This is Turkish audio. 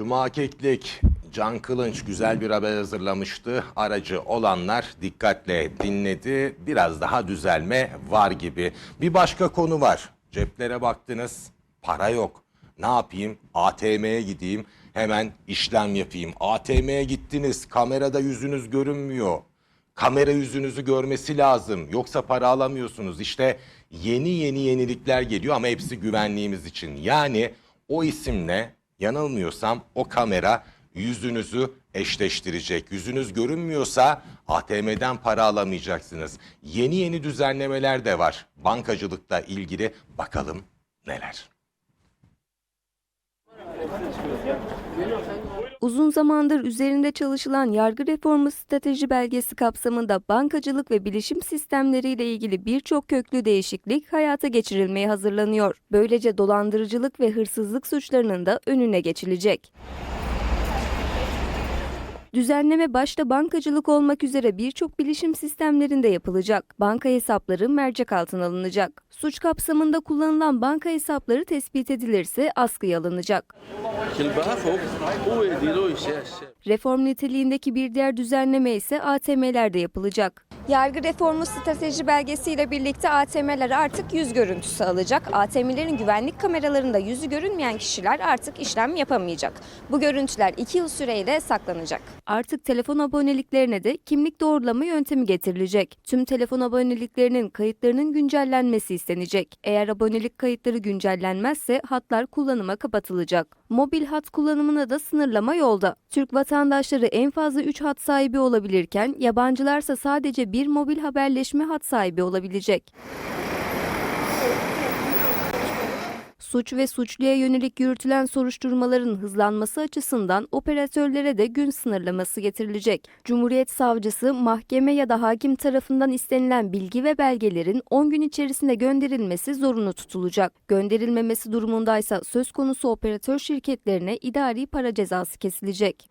Cuma Keklik, Can Kılınç güzel bir haber hazırlamıştı. Aracı olanlar dikkatle dinledi. Biraz daha düzelme var gibi. Bir başka konu var. Ceplere baktınız, para yok. Ne yapayım? ATM'ye gideyim, hemen işlem yapayım. ATM'ye gittiniz, kamerada yüzünüz görünmüyor. Kamera yüzünüzü görmesi lazım. Yoksa para alamıyorsunuz. İşte yeni yeni yenilikler geliyor ama hepsi güvenliğimiz için. Yani o isimle yanılmıyorsam o kamera yüzünüzü eşleştirecek. Yüzünüz görünmüyorsa ATM'den para alamayacaksınız. Yeni yeni düzenlemeler de var. Bankacılıkla ilgili bakalım neler. Uzun zamandır üzerinde çalışılan yargı reformu strateji belgesi kapsamında bankacılık ve bilişim sistemleriyle ilgili birçok köklü değişiklik hayata geçirilmeye hazırlanıyor. Böylece dolandırıcılık ve hırsızlık suçlarının da önüne geçilecek. Düzenleme başta bankacılık olmak üzere birçok bilişim sistemlerinde yapılacak. Banka hesapları mercek altına alınacak. Suç kapsamında kullanılan banka hesapları tespit edilirse askıya alınacak. Reform niteliğindeki bir diğer düzenleme ise ATM'lerde yapılacak. Yargı reformu strateji belgesiyle birlikte ATM'ler artık yüz görüntüsü alacak. ATM'lerin güvenlik kameralarında yüzü görünmeyen kişiler artık işlem yapamayacak. Bu görüntüler 2 yıl süreyle saklanacak. Artık telefon aboneliklerine de kimlik doğrulama yöntemi getirilecek. Tüm telefon aboneliklerinin kayıtlarının güncellenmesi istenecek. Eğer abonelik kayıtları güncellenmezse hatlar kullanıma kapatılacak. Mobil hat kullanımına da sınırlama yolda. Türk vatandaşları en fazla 3 hat sahibi olabilirken yabancılarsa sadece bir mobil haberleşme hat sahibi olabilecek. Suç ve suçluya yönelik yürütülen soruşturmaların hızlanması açısından operatörlere de gün sınırlaması getirilecek. Cumhuriyet Savcısı mahkeme ya da hakim tarafından istenilen bilgi ve belgelerin 10 gün içerisinde gönderilmesi zorunlu tutulacak. Gönderilmemesi durumundaysa söz konusu operatör şirketlerine idari para cezası kesilecek.